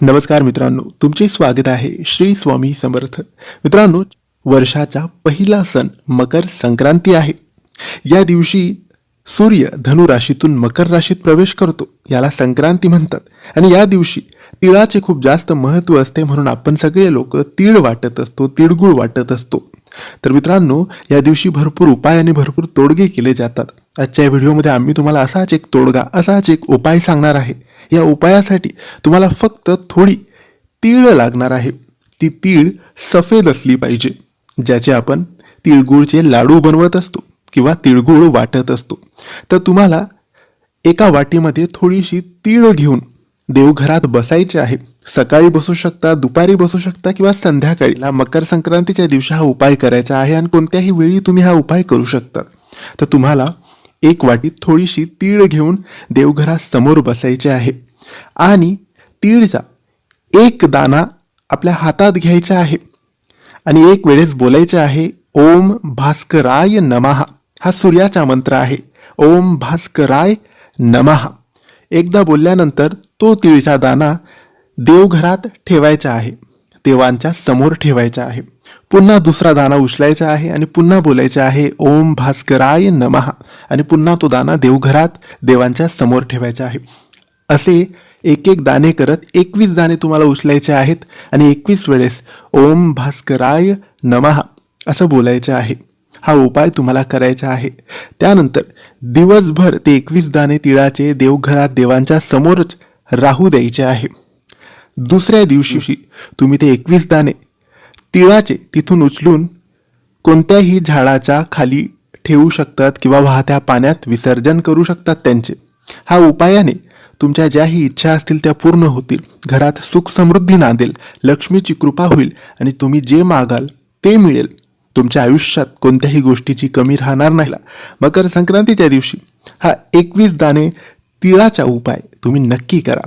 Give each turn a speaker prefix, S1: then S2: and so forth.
S1: नमस्कार मित्रांनो तुमचे स्वागत आहे श्री स्वामी समर्थ. मित्रांनो वर्षाचा पहिला सण मकर संक्रांती आहे. या दिवशी सूर्य धनु राशीतून मकर राशीत प्रवेश करतो याला संक्रांती म्हणतात. आणि या दिवशी तिळाचे खूप जास्त महत्त्व असते म्हणून आपण सगळे लोक तीळ वाटत असतो तिळगुळ वाटत असतो. तर मित्रांनो या दिवशी भरपूर उपाय आणि भरपूर तोडगे केले जातात. आजच्या व्हिडिओमध्ये आम्ही तुम्हाला असाच एक तोडगा असाच एक उपाय सांगणार आहे. या उपायासाठी तुम्हाला फक्त थोडी तीळ लागणार आहे. ती तीळ सफेद असली पाहिजे ज्याचे आपण तिळगुळचे लाडू बनवत असतो किंवा तिळगुळ वाटत असतो. तर तुम्हाला एका वाटीमध्ये थोडीशी तीळ घेऊन देवघरात बसायचे आहे. सकाळी बसू शकता दुपारी बसू शकता किंवा संध्याकाळीला मकर संक्रांतीच्या दिवशी हा उपाय करायचा आहे आणि कोणत्याही वेळी तुम्ही हा उपाय करू शकता. तर तुम्हाला एक वाटी थोडीशी तीळ घेऊन देवघरासमोर बसायचे आहे. आणि तीळचा एक दाना आपल्या हातात घ्यायचा आहे. आणि एक वेळेस बोलायचे आहे ओम भास्कराय नमहा हा सूर्याचा मंत्र आहे. ओम भास्कराय नमहा एकदा बोलल्यानंतर तो तिळचा दाना देवघरात ठेवायचा आहे. देवांच्या समोर ठेवायचा आहे. पुन्हा दुसरा दाना उचलायचा आहे आणि पुन्हा बोलायचा आहे ओम भास्कराय नमहा आणि पुन्हा तो दाना देवघरात देवांच्या समोर ठेवायचा आहे. असे एक एक दाने करत एकवीस दाणे तुम्हाला उचलायचे आहेत आणि एकवीस वेळेस ओम भास्कराय नमहा असं बोलायचं आहे. हा उपाय तुम्हाला करायचा आहे. त्यानंतर दिवसभर ते एकवीस दाणे तिळाचे देवघरात देवांच्या समोरच राहू द्यायचे आहे. दुसऱ्या दिवशी तुम्ही ते एकवीस दाणे तिळाचे तिथून उचलून कोणत्याही झाडाच्या खाली ठेवू शकतात किंवा वाहत्या पाण्यात विसर्जन करू शकतात त्यांचे. हा उपायाने तुमच्या ज्याही इच्छा असतील त्या पूर्ण होतील. घरात सुख समृद्धी नांदेल लक्ष्मीची कृपा होईल आणि तुम्ही जे मागाल ते मिळेल. तुमच्या आयुष्यात कोणत्याही गोष्टीची कमी राहणार नाही. मकर संक्रांतीच्या दिवशी हा एकवीस दाणे तिळाचा उपाय तुम्ही नक्की करा.